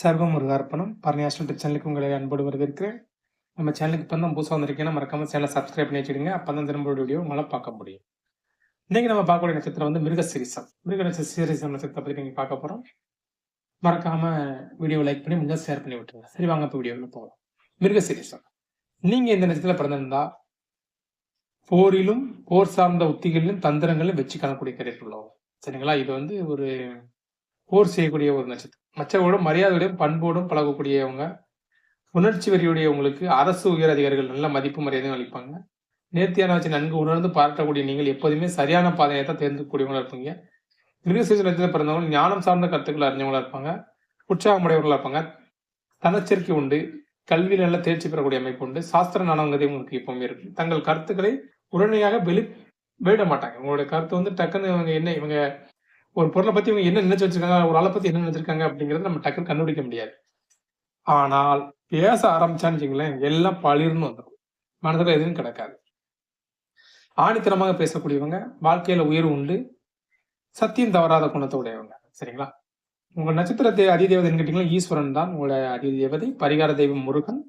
சர்வ முருகார்ப்பணம் பரணியாஸ்டன் சேனலுக்கு உங்களை அன்போடு வரவேற்கிறேன். நம்ம சேனலுக்கு இப்போ தான் புதுசாக வந்திருக்கீங்கன்னா மறக்காம சேனலை சப்ஸ்கிரைப் பண்ணி வச்சுடுங்க அப்போ தான் திரும்ப வீடியோ உங்களால் பார்க்க முடியும். இன்றைக்கி நம்ம பார்க்கக்கூடிய நட்சத்திரம் வந்து மிருக சிரிசம். மிருக நட்சத்திரம் நட்சத்திரத்தை பற்றி நீங்கள் பார்க்க போகிறோம் மறக்காம வீடியோ லைக் பண்ணி முடிஞ்சால் ஷேர் பண்ணி விட்டுருங்க. சரி வாங்க இப்போ வீடியோவில் போகலாம். மிருகசீரிசம் நீங்கள் இந்த நட்சத்திரத்தில் பிறந்திருந்தா போரிலும் போர் சார்ந்த உத்திகளிலும் தந்திரங்களும் வெற்றி காணக்கூடிய கிடைப்புள்ளோம் சரிங்களா? இது வந்து ஒரு போர் செய்யக்கூடிய ஒரு நட்சத்திரம். மற்றவர்களோடும் மரியாதையோடையும் பண்போடும் பழகக்கூடியவங்க. உணர்ச்சி வரியுடையவங்களுக்கு அரசு உயர் அதிகாரிகள் நல்ல மதிப்பு மரியாதையும் அளிப்பாங்க. நேர்த்தியான வச்சு நன்கு உணர்ந்து பாராட்டக்கூடிய நீங்கள் எப்போதுமே சரியான பாதையை தான் தேர்ந்தெடுக்கக்கூடியவங்களா இருப்பீங்க. மிருகசீச நட்சத்திரம் பிறந்தவங்க ஞானம் சார்ந்த கருத்துக்கள் அறிஞ்சவங்களா இருப்பாங்க. உற்சாகமுடையவர்களா இருப்பாங்க. தனச்சரிக்கை உண்டு. கல்வியில் நல்ல தேர்ச்சி பெறக்கூடிய அமைப்பு உண்டு. சாஸ்திர நாணவங்கிறது உங்களுக்கு எப்பவுமே இருக்கு. தங்கள் கருத்துக்களை உடனடியாக வெளி வெளியிட மாட்டாங்க. உங்களுடைய கருத்து வந்து டக்குன்னு இவங்க என்ன இவங்க ஒரு பொருளை பத்தி இவங்க என்ன நினைச்சு வச்சிருக்காங்க ஒரு ஆளை பத்தி என்ன நினைச்சிருக்காங்க அப்படிங்கறத நம்ம டக்குன்னு கண்டுபிடிக்க முடியாது. ஆனால் பேச ஆரம்பிச்சான்னு வச்சுங்களேன் எல்லாம் பளிர்னு வந்துடும் மனதில் எதுவும் கிடக்காது. ஆணித்தனமாக பேசக்கூடியவங்க வாழ்க்கையில உயர்வு உண்டு சத்தியம் தவறாத குணத்தை உடையவங்க. சரிங்களா? உங்க நட்சத்திரத்தை அதிதேவதைன்னு கேட்டீங்கன்னா ஈஸ்வரன் தான் உங்களோட அதிதேவதை. பரிகார தெய்வம் முருகன்.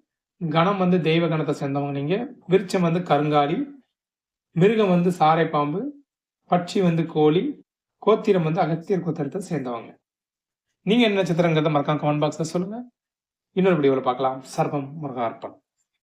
கணம் வந்து தெய்வ கணத்தை சேர்ந்தவங்க நீங்க. விருச்சம் வந்து கருங்காலி. மிருகம் வந்து சாரை பாம்பு. பட்சி வந்து கோழி. கோத்திரம் வந்து அகத்தியர் கோத்திரத்தை சேர்ந்தவங்க. நீங்க என்ன நட்சத்திரங்கிறத மறக்காம கமெண்ட் பாக்ஸ்ல சொல்லுங்க. இன்னொரு வீடியோவில் பார்க்கலாம். சர்வம் முருகார்ப்பணம்.